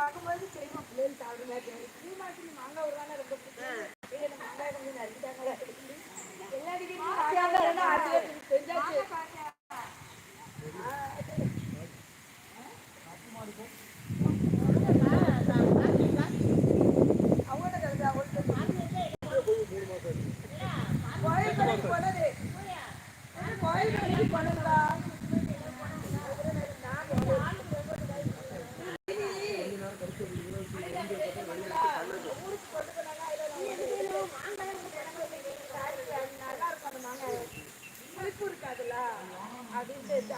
ஆகும்போது சரிமா பிள்ளைகள் சாப்பிடுங்க இது மாதிரி மாங்காய் ஒரு தானே ரொம்ப பிடிக்கும். மாங்காய் கொஞ்சம் நறுக்கிட்டாங்களா எல்லா டிகிரியும் செஞ்சாச்சு. கோயில் கடைக்கு போனது. கோயில் கடைக்கு போனது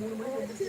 மூணு மணிக்கு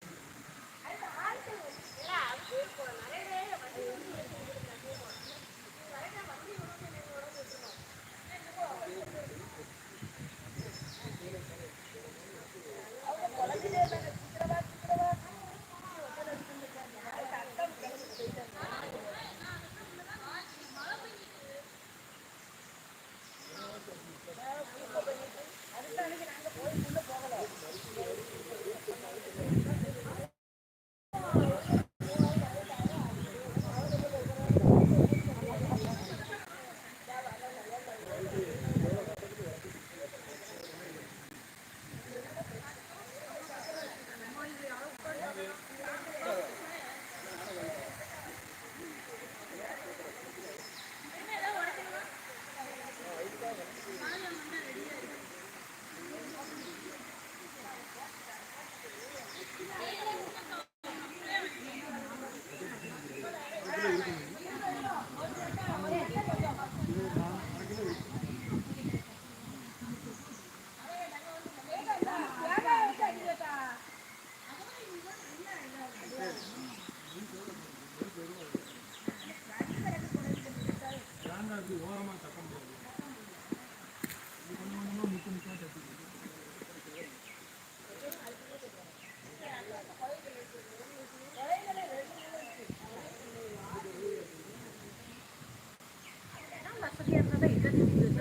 全然違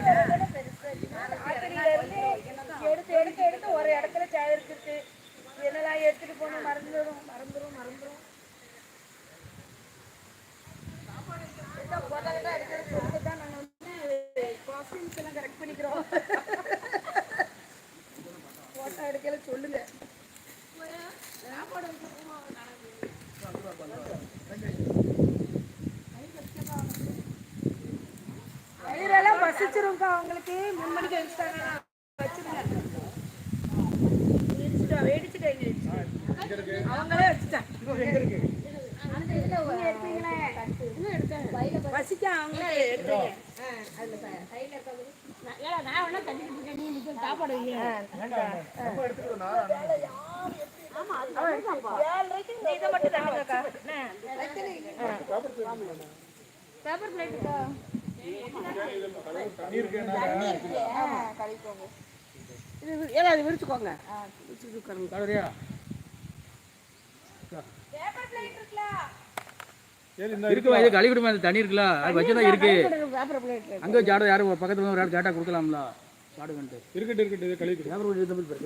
う。மணிக்கு அடிச்சிட்டாங்க வச்சிருங்க. இடிச்சிட்டோம் அவங்களே வச்சுட்டாங்க. பசிக்க அவங்களே நான் ஒன்றும் கட்டிக்கிட்டு சாப்பாடு இல்லையா? ஏன்னா அது விரிச்சுக்கோங்க கலரியா இருக்குமா அது வச்சு இருக்கு? அங்கே ஜாடை யாரும் பக்கத்தில் ஒரு ஆள் கொடுக்கலாம்ல? ஜாடு கண்டு. இருக்கட்டு இருக்கட்டு இது கழி பேப்பர் பிளேட்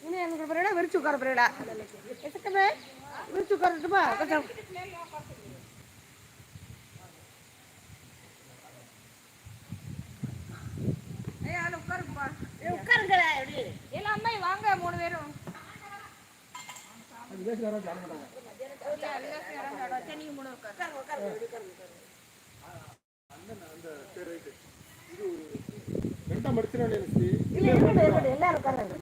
இன்னும் எனக்கு பிறகு விரிச்சு உட்கார பிறகுடா எதுக்குமே விரிச்சு உட்காரட்டுமா கொஞ்சம் ரெண்டா மடிச்சிடும் இல்லை இருக்கட்டும் இருக்கட்டும் எல்லாரும் உட்காருங்க